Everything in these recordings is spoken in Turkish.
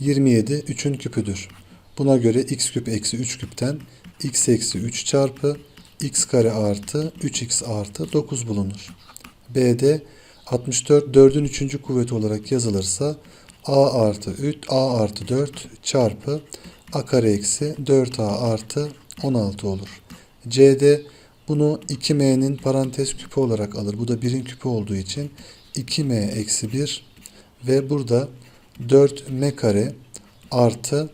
27 3'ün küpüdür. Buna göre x küp eksi 3 küpten x eksi 3 çarpı x kare artı 3x artı 9 bulunur. B'de 64 4'ün 3. kuvveti olarak yazılırsa a artı 3 a artı 4 çarpı a kare eksi 4a artı 16 olur. C'de bunu 2m'nin parantez küpü olarak alır. Bu da 1'in küpü olduğu için 2m eksi 1 ve burada 4m kare artı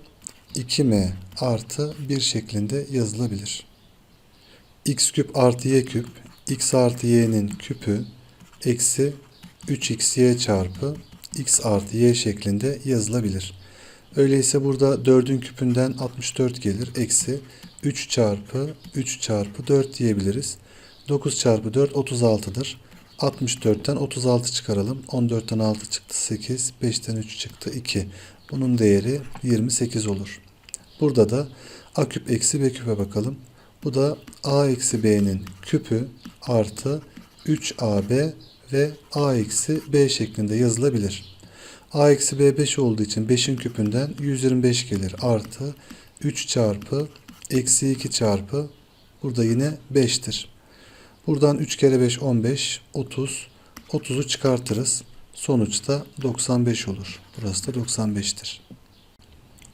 2m artı 1 şeklinde yazılabilir. x küp artı y küp x artı y'nin küpü eksi 3xy çarpı x artı y şeklinde yazılabilir. Öyleyse burada 4'ün küpünden 64 gelir. Eksi 3 çarpı 3 çarpı 4 diyebiliriz. 9 çarpı 4 36'dır. 64'ten 36 çıkaralım. 14'ten 6 çıktı 8. 5'ten 3 çıktı 2. Bunun değeri 28 olur. Burada da a küp eksi b küpe bakalım. Bu da a eksi b'nin küpü artı 3ab ve a eksi b şeklinde yazılabilir. a eksi b 5 olduğu için 5'in küpünden 125 gelir. Artı 3 çarpı eksi 2 çarpı burada yine 5'tir. Buradan 3 kere 5 15 30 30'u çıkartırız. Sonuçta 95 olur. Burası da 95'tir.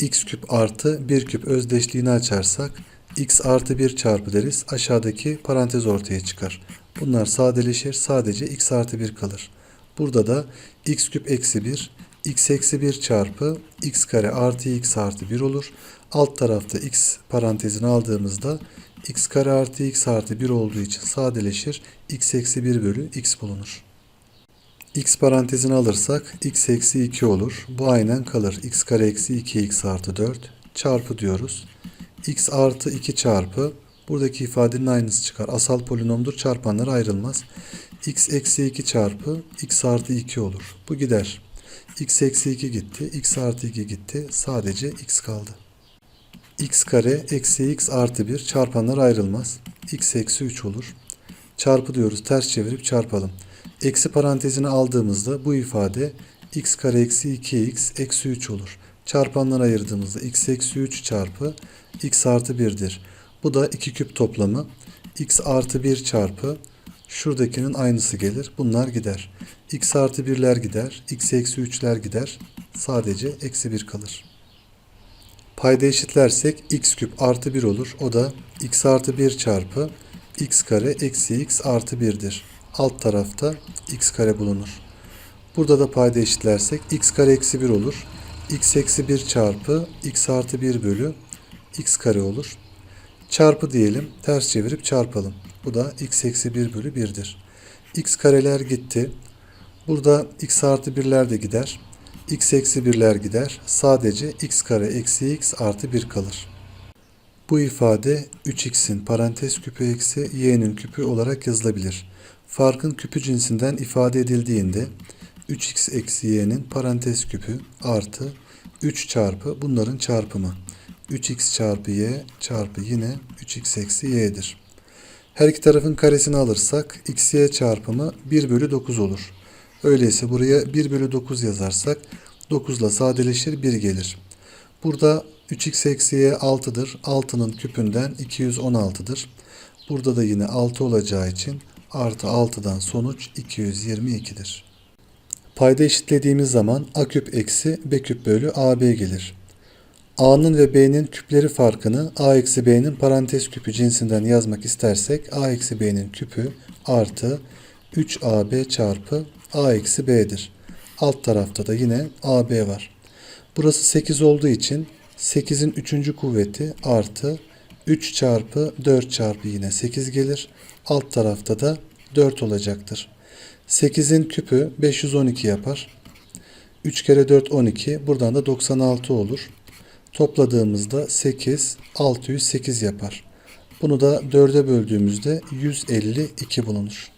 x küp artı 1 küp özdeşliğini açarsak x artı 1 çarpı deriz. Aşağıdaki parantez ortaya çıkar. Bunlar sadeleşir. Sadece x artı 1 kalır. Burada da x küp eksi 1 x eksi 1 çarpı x kare artı x artı 1 olur. Alt tarafta x parantezini aldığımızda x kare artı x artı 1 olduğu için sadeleşir. x eksi 1 bölü x bulunur. x parantezini alırsak x eksi 2 olur. Bu aynen kalır. x kare eksi 2x artı 4 çarpı diyoruz. x artı 2 çarpı buradaki ifadenin aynısı çıkar. Asal polinomdur çarpanlar ayrılmaz. x eksi 2 çarpı x artı 2 olur. Bu gider. x eksi 2 gitti. x artı 2 gitti. Sadece x kaldı. X kare eksi x artı 1 çarpanlar ayrılmaz. x eksi 3 olur. Çarpı diyoruz. Ters çevirip çarpalım. Eksi parantezini aldığımızda bu ifade x kare eksi 2x eksi 3 olur. Çarpanları ayırdığımızda x eksi 3 çarpı x artı 1'dir. Bu da 2 küp toplamı. x artı 1 çarpı şuradakinin aynısı gelir. Bunlar gider. x artı 1'ler gider. x eksi 3'ler gider. Sadece eksi 1 kalır. Payda eşitlersek x küp artı 1 olur. O da x artı 1 çarpı x kare eksi x artı 1'dir. Alt tarafta x kare bulunur. Burada da payda eşitlersek x kare eksi 1 olur. x eksi 1 çarpı x artı 1 bölü x kare olur. Çarpı diyelim. Ters çevirip çarpalım. Bu da x eksi 1 bölü 1'dir. x kareler gitti. Burada x artı 1'ler de gider. X eksi 1'ler gider. Sadece x kare eksi x artı 1 kalır. Bu ifade 3x'in parantez küpü eksi y'nin küpü olarak yazılabilir. Farkın küpü cinsinden ifade edildiğinde 3x eksi y'nin parantez küpü artı 3 çarpı bunların çarpımı. 3x çarpı y çarpı yine 3x eksi y'dir. Her iki tarafın karesini alırsak x y çarpımı 1 bölü 9 olur. Öyleyse buraya 1 bölü 9 yazarsak 9 ile sadeleşir 1 gelir. Burada 3x eksi y 6'dır. 6'nın küpünden 216'dır. Burada da yine 6 olacağı için artı 6'dan sonuç 222'dir. Payda eşitlediğimiz zaman a küp eksi b küp bölü ab gelir. a'nın ve b'nin küpleri farkını a eksi b'nin parantez küpü cinsinden yazmak istersek a eksi b'nin küpü artı 3ab çarpı a eksi b'dir. Alt tarafta da yine ab var. Burası 8 olduğu için 8'in 3. kuvveti artı 3 çarpı 4 çarpı yine 8 gelir. Alt tarafta da 4 olacaktır. 8'in küpü 512 yapar. 3 kere 4 12. Buradan da 96 olur. Topladığımızda 8 608 yapar. Bunu da 4'e böldüğümüzde 152 bulunur.